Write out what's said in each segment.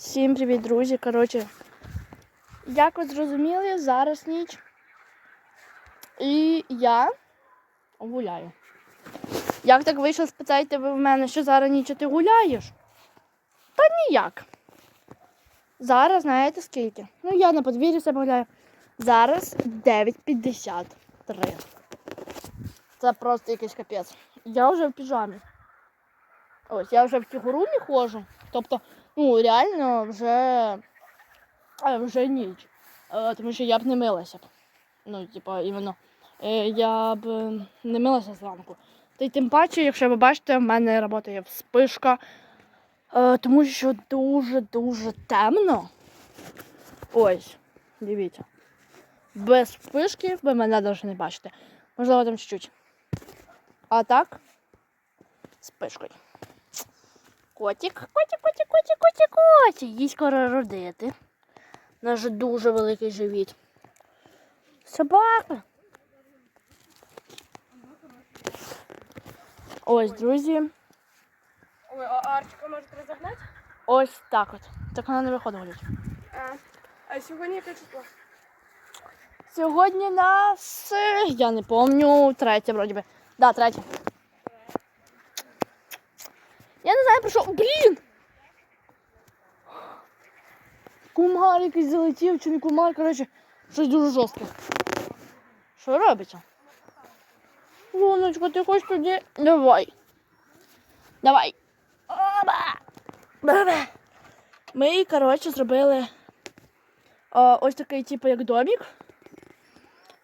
Всім привіт, друзі. Коротше, як ви зрозуміли, зараз ніч. І я гуляю. Як так вийшло, спитаєте ви в мене, що зараз ніч а ти гуляєш? Та ніяк. Зараз знаєте скільки? Ну, я на подвір'ї себе гуляю. Зараз 9.53. Це просто якийсь капець. Я вже в піжамі. Ось, я вже в кігурумі ходжу. Тобто, ну, реально вже, а, вже ніч. Е, тому що я б не милася б. Ну, типа, іменно. Е, я б е, не милася зранку. Та й тим паче, якщо ви бачите, в мене працює вспишка, е, тому що дуже-дуже темно. Ось, дивіться. Без вспишки ви мене навіть не бачите. Можливо, там чуть-чуть. А так, з. Котик, котик, котик, котик, котик, котик. Їй скоро родити. У нас же дуже великий живіт. Собака. Ось, друзі. Ой, а Арчика може розогнати? Ось так от. Так вона не виходить гулять. А, а сьогодні яке число? Сьогодні нас. е, Я не пам'ятаю, третє вроді би. Да, третє. Я не знаю про що. Блін! Кумар якийсь залетів, чи не кумар, коротше, щось дуже жорстке. Що робиться? Луночка, ти хочеш туди? Давай. Давай. Оба! Оба! Ми, коротше, зробили а, ось такий, типу, як домик.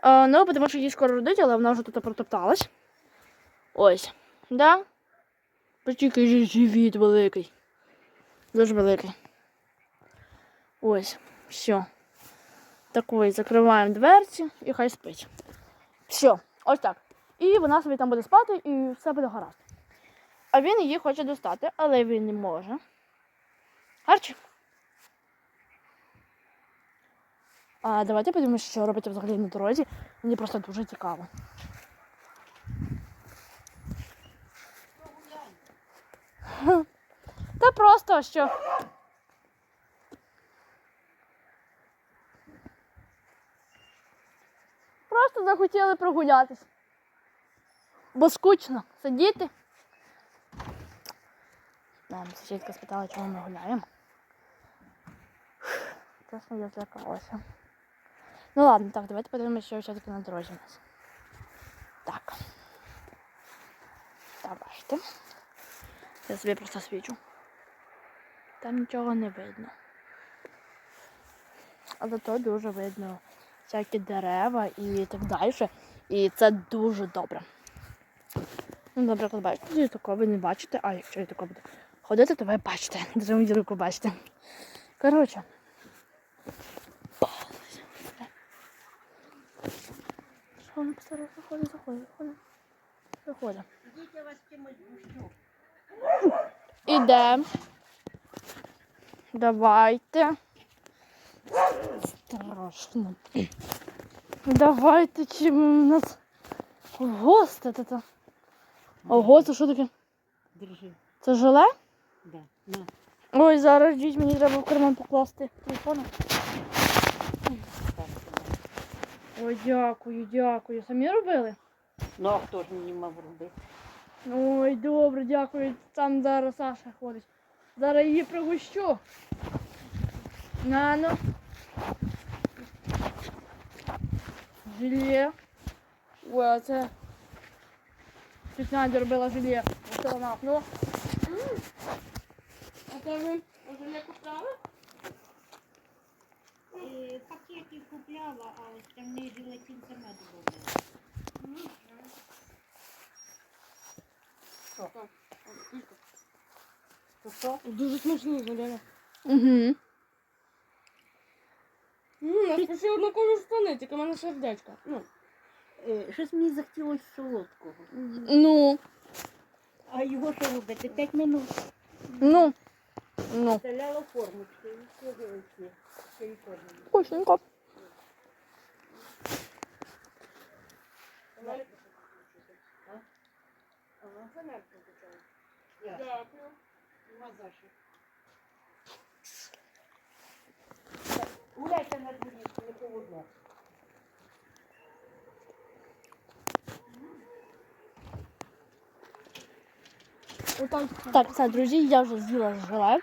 А, ну, тому що їй скоро родить, але вона вже тут протопталась. Ось. Да? Ж живіт великий. Дуже великий. Ось. Все. Такий, закриваємо дверці і хай спить. Все, ось так. І вона собі там буде спати і все буде гаразд. А він її хоче достати, але він не може. Арчі. А давайте подивимося, що робити взагалі на дорозі. Мені просто дуже цікаво. Та просто що. Просто захотіли прогулятись. Бо скучно сидіти. Нам сусідка спитала, чому ми гуляємо. Чесно, я злякалася. Ну ладно, так, давайте подивимося, що все-таки на дорозі у нас. Так. Давайте. Я собі просто свічу. Там нічого не видно. Але то дуже видно всякі дерева і так далі. І це дуже добре. Ну, наприклад, бачите, такого ви не бачите, а якщо я тако буду ходити, то ви бачите. Мені руку бачите. Коротше. Що вона постаралася? Заходить, заходить, заходить. Заходить. Ідемо. Давайте. Страшно. Давайте, чим у нас гости тут. Ого, це що таке? Держи. Це желе? Да. На. Ой, зараз діть, мені треба в карман покласти телефон. Ой, дякую, дякую. Самі робили? Ну, а хто ж мені мав робити? Ой, добре, дякую. Там зараз Саша ходить. Зараз її пригощу. Нано. Желе. Ой, а це. Тут Надя робила желе. Оце вона. Ну. М. А це ви желе купляли? Е, Пакети купляла, а остальные желатин сама добавляла. То що? Дуже смачні желе. Угу. Ммм, я ще однакові штани, тільки в мене сердечко. Ну, Е, Щось мені захотілося солодкого. Ну, А його що робити? П'ять минут. ну, ну. Вставляла формочку і все велике. Ще й форму. Вкусненько. там фанерку купила. Дякую. Нема за що. Так, Гуляйте на дворі, не поводно. Так, все, друзі, я вже з'їла желе.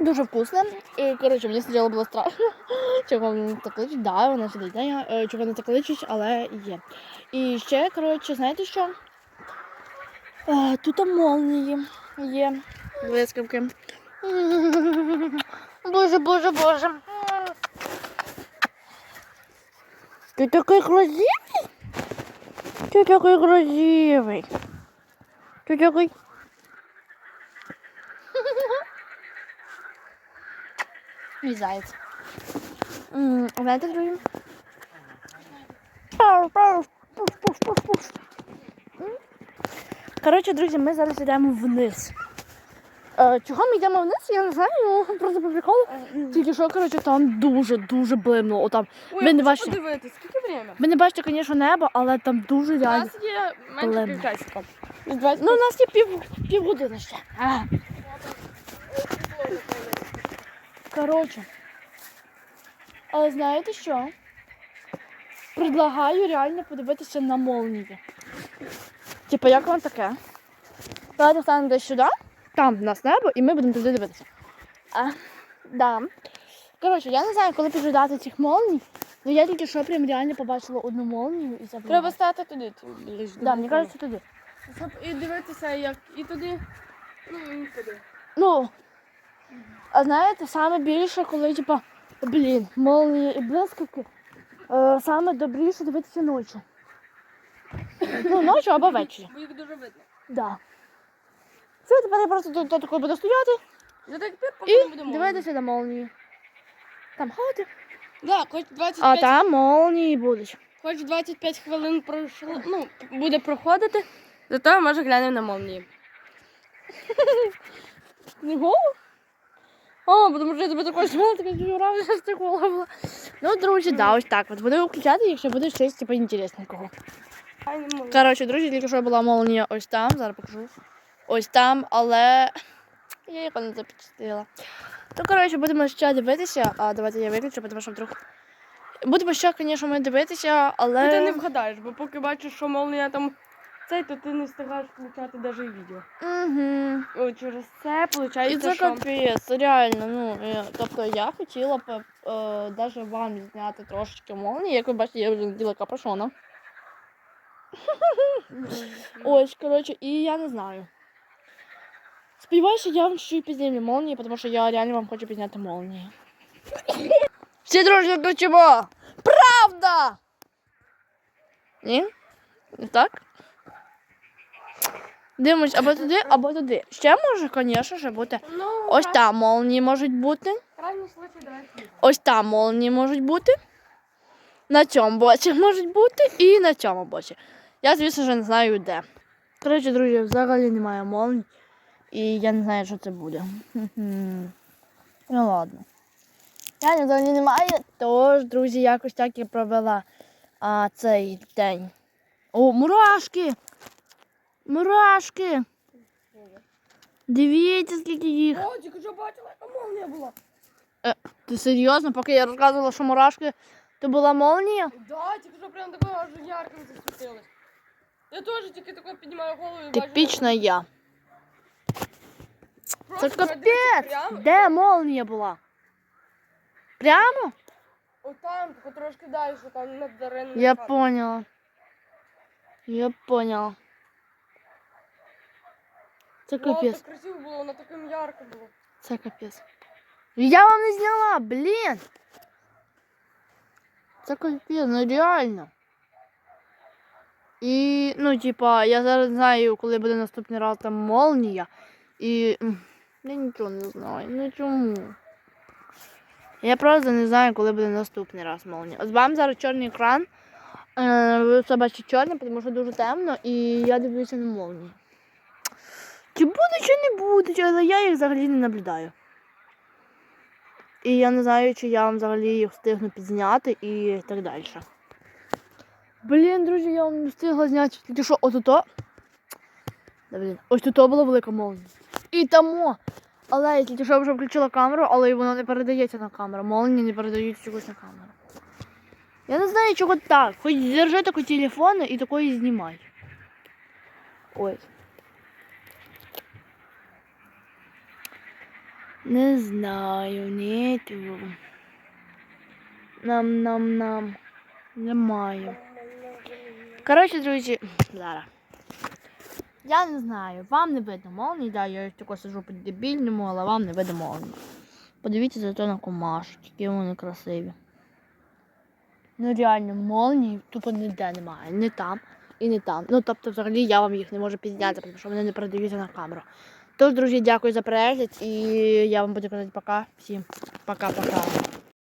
Дуже вкусне. І, коротше, мені спочатку було страшно, е, чого вони так кличуть. Да, вона сюди да, я, чого вони так кличуть, але є. І ще, коротше, знаєте що? Тут молнії є. Блискавки. Боже, боже, боже. Ти такий красивий? Ти такий красивий. Ти такий. Мій заяць. Знаєте, друзі? Пау, пау, пуф, пуф, пуф, пуф. Коротше, друзі, ми зараз йдемо вниз. Е, чого ми йдемо вниз, я не знаю, ну, просто по приколу. Тільки що, коротше, там дуже-дуже блимно. Отам. Ой, Ви не бачите? подивитись, скільки время? Ви не бачите, звісно, небо, але там дуже У реально. нас є менше Блин. півчасика. Ну, у нас є пів, півгодини ще. А. Коротше. Але знаєте що? Предлагаю реально подивитися на молнії. Типа, як вам таке? Давайте станемо десь сюди, там в нас небо, і ми будемо туди дивитися. А, да. Коротше, я не знаю, коли піджидати цих молній, але я тільки що прям реально побачила одну молнію і це було. Треба стати туди. Да, мені кажеться туди. Щоб і дивитися, як і туди, ну і туди. Ну, а знаєте, саме більше, коли, типа, блін, молнії і блискавки, е, саме добріше дивитися ночі. Ну, ночі або ввечері. Бо їх дуже видно. Да. Все, тепер я просто тут, тут такою буду стояти За тих пір, поки не і будемо. дивитися на молнії. Там хати. Да, хоч 25, А там молнії будуть. хоч 25 хвилин пройшло, ну, буде проходити, зато може глянемо на молнії. Не голову? О, тому що я тебе також знала, така журавля, що ти була. Ну, друзі, да, ось так. От буду включати, якщо буде щось типу інтересненького. Коротше, друзі, тільки що була молнія ось там, зараз покажу. Ось там, але я їх не запустила. То, коротше, будемо ще дивитися, а давайте я виключу, тому що вдруг. Будемо ще, звісно, ми дивитися, але. Ну, ти не вгадаєш, бо поки бачиш, що молнія там цей, то ти не встигаєш включати навіть і відео. Угу. О, через це І виходить, це що... капець, реально. Ну, е, тобто я хотіла б е, навіть вам зняти трошечки молнії. Як ви бачите, я вже наділа капюшона. Ось, коротше, і я не знаю. Сподіваюся, я вам чуть підзнімлю молнії, тому що я реально вам хочу підняти молнії. Всі дружно кричимо! Правда! Ні? Не так? Дивимось або туди, або туди. Ще може, звісно, ж бути. Ну, Ось там молнії можуть бути. Ось там молнії можуть бути. На цьому боці можуть бути і на цьому боці. Я, звісно ж, не знаю де. Коротше, друзі, взагалі немає молній. І я не знаю, що це буде. Ну ладно. Я взагалі немає, тож, друзі, якось так я провела а, цей день. О, мурашки! Мурашки! Дивіться, скільки їх. О, тільки що бачила, яка молнія була. Ти серйозно, поки я розказувала, що мурашки, то була молнія? Да, тільки що прям такого аж ярко засвітилось. Я теж тільки тако піднімаю голову і бачу. Типічна я. Це Просто дивіться капець! прямо, Де молнія була? Прямо? Отам, тако трошки далі, що там над дареною. Я поняла. Я поняла. Це Вау, капець. так красиво було, воно таким ярко було. Це капець. Я вам не зняла, блін. Це капець, ну реально. І, ну, типа, я зараз знаю, коли буде наступний раз там молнія. І я нічого не знаю. Ну чому? Я просто не знаю, коли буде наступний раз молнія. От вам зараз чорний екран. Е, ви все бачите чорний, тому що дуже темно, і я дивлюся на молнію. Чи буде, чи не буде, але я їх взагалі не наблюдаю. І я не знаю, чи я вам взагалі їх встигну підзняти і так далі. Блін, друзі, я вам не встигла зняти. Тільки що, отуто. Да, блін. Ось тут була велика молнія. І тамо. Але я тільки що вже включила камеру, але і воно не передається на камеру. Молнії не передають чогось на камеру. Я не знаю, чого так. Хоч держи такий телефон і такої знімай. Ось. Не знаю, нету. Нам-нам-нам. Немає. Коротше, друзі, зараз. Я не знаю, вам не видно молнії, да, я тільки сижу по дебільному, але вам не видно молнії. Подивіться зато на комашок, які вони красиві. Ну реально, молнії тупо ніде немає. Не там і не там. Ну тобто, взагалі я вам їх не можу пізняти, тому що вони не продаються на камеру. Тож, друзі, дякую за перегляд і я вам буду казати пока. Всім пока-пока.